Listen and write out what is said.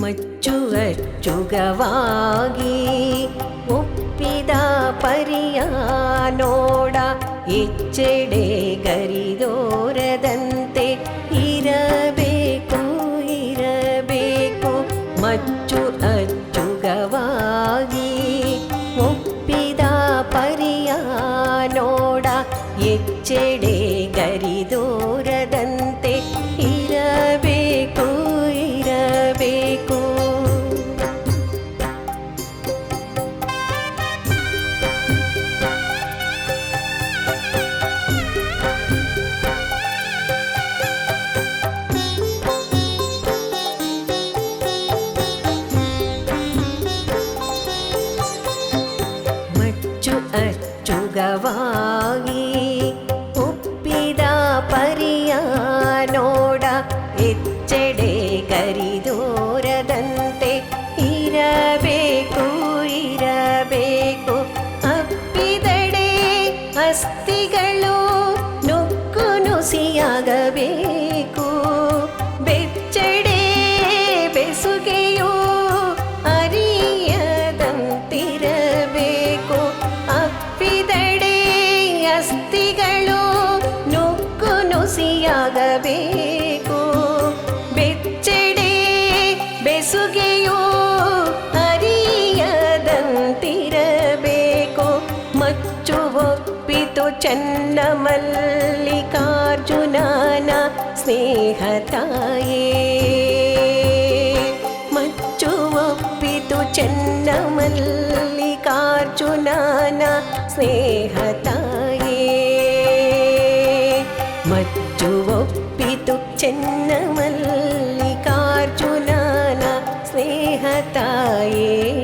ಮಚ್ಚು ಅಚ್ಚುಗವಾಗಿ ಒಪ್ಪಿದ ಪರಿಯ ನೋಡ ಎಚ್ಚೆಡೆ ಗರಿದೋರದಂತೆ ಎಚ್ಚೆಡೆ ಅಚ್ಚುಗವಾಗಿ ಉಪ್ಪಿದ ಪರಿಯ ನೋಡ ಎಚ್ಚೆಡೆ ಕರಿದೋರದಂತೆ ಇರಬೇಕು ಇರಬೇಕು. ಅಪ್ಪಿದಡೆ ಅಸ್ಥಿಗಳು ನುಕ್ಕು ನುಸಿಯಾಗಬೇಕು. ನುಸಿಯಾಗಬೇಕು ಬೆಚ್ಚಡೆ ಬೆಸುಗೆಯು ಅರಿಯದಂತಿರಬೇಕು. ಮಚ್ಚು ಒಪ್ಪಿತು ಚನ್ನ ಮಲ್ಲಿಕಾರ್ಜುನನ ಸ್ನೇಹ ಮಚ್ಚು ಒಪ್ಪಿತು ಚೆನ್ನ ಮಲ್ಲಿಕಾರ್ಜುನನ ಸ್ನೇಹ ಮಚ್ಚು ಒಪ್ಪಿತು चन्नमल्लिकार्जुनाना स्नेहताये